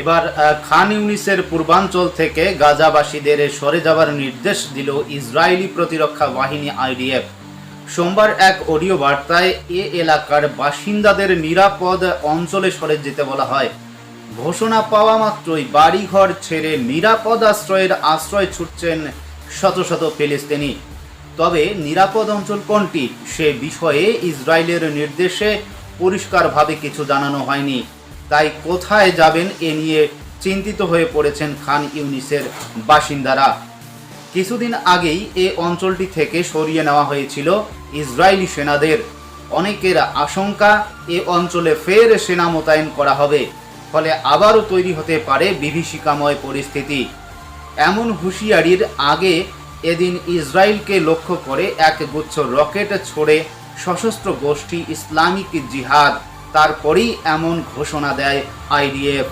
এবার খান ইউনিসের পূর্বাঞ্চল থেকে গাজাবাসীদের সরে যাওয়ার নির্দেশ দিল ইসরায়েলি প্রতিরক্ষা বাহিনী আইডিএফ। সোমবার এক অডিও বার্তায় এ এলাকার বাসিন্দাদের নিরাপদ অঞ্চলে সরে যেতে বলা হয়। ঘোষণা পাওয়া মাত্রই বাড়িঘর ছেড়ে নিরাপদ আশ্রয়ের আশ্রয় ছুটছেন শত শত ফিলিস্তিনি। তবে নিরাপদ অঞ্চল কোনটি সে বিষয়ে ইসরায়েলের নির্দেশে পরিষ্কারভাবে কিছু জানানো হয়নি। তাই কোথায় যাবেন এ নিয়ে চিন্তিত হয়ে পড়েছেন খান ইউনিসের বাসিন্দারা। কিছুদিন আগেই এ অঞ্চলটি থেকে সরিয়ে নেওয়া হয়েছিল ইসরায়েলি সেনাদের। অনেকের আশঙ্কা, এ অঞ্চলে ফের সেনা মোতায়েন করা হবে, ফলে আবারও তৈরি হতে পারে বিভীষিকাময় পরিস্থিতি। এমন হুঁশিয়ারির আগে এদিন ইসরায়েলকে লক্ষ্য করে এক গুচ্ছ রকেট ছড়ে সশস্ত্র গোষ্ঠী ইসলামিক জিহাদ তারপরেই এমন ঘোষণা দেয় আইডিএফ।